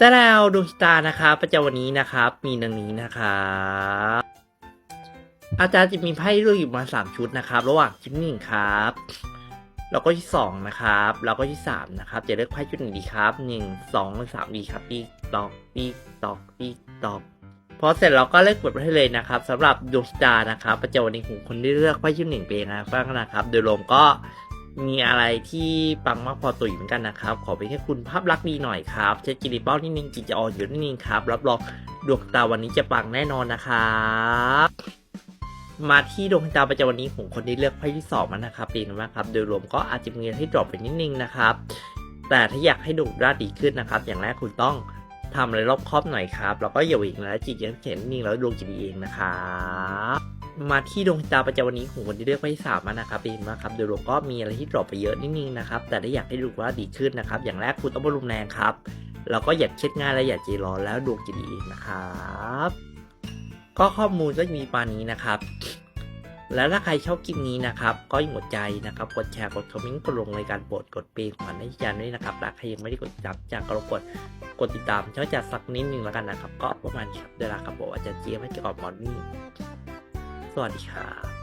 แต่แล้วดวงชะตานะครับประจำวันนี้นะครับ มีดังนี้นะครับอาจารย์จะมีไพ่เลือกอยู่มาสามชุดนะครับ ระหว่างชุดหนึ่งครับ แล้วก็ที่สองนะครับแล้วก็ที่สามนะครับ จะเลือกไพ่ชุดหนึ่งดีครับหนึ่งสองหรือสามดีครับปีตอกปีตอกปีตอกพอเสร็จเราก็เลือกกดไปให้เลยนะครับสำหรับดวงชะตานะครับประจำวันนี้ของคนที่เลือกไพ่ชุดหนึ่งเป็นยังไงบ้างนะครับ โดยรวมก็ มีอะไรที่ปังมากพอตัวอยู่เหมือนกันนะครับ ขอเป็นแค่คุณภาพลักษณ์ดีหน่อยครับใช้จิริเป้านิดนึงจิตจะอ่อนอยู่นิดนึงครับ รับรองดวงตาวันนี้จะปังแน่นอนนะครับมาที่ดวงตาประจำวันนี้ของคนที่เลือกไพ่ที่สองมันนะครับเป็นไงบ้างครับ โดยรวมก็อาจจะมีให้ดรอปไปนิดนึงนะครับ แต่ถ้าอยากให้ดูด้านดีขึ้นนะครับ อย่างแรกคุณต้องทำอะไรรอบครอบหน่อยครับ แล้วก็อย่าเหวงแล้วจิตยังเขียนนิ่งแล้วดวงจิตดีเองนะครับ มาที่ดวงตาประจำวันนี้ของคนที่เลือกไพ่สามนะครับเป็นมาครับโดยรวมก็มีอะไรที่ดรอปไปเยอะนิดนึงนะครับ แต่ถ้อยากให้ดูว่าดีขึ้นนะครับ อย่างแรกคุณต้องบำรุงแรงครับ แล้วก็อย่าเครียดง่ายและอย่าใจร้อนแล้วดวงจะดีนะครับก็ข้อมูลก็มีปานนี้นะครับ แล้วถ้าใครชอบคลิปนี้นะครับ ก็อย่าหมดใจนะครับ กดแชร์ กดคอมเมนต์ กดลงในการโปรดกดเปย์ขวัญให้ยันด้วยนะครับและใครยังไม่ได้กดติดตามจากกรกดกดติดตามช่องจัดสักนิดนึงแล้วกันนะครับ ก็ประมาณนี้ครับเวลาครับบอกอาจารย์เจี๊ยบให้กี่ยวกับมอร์นิ่ง วัสดีครับ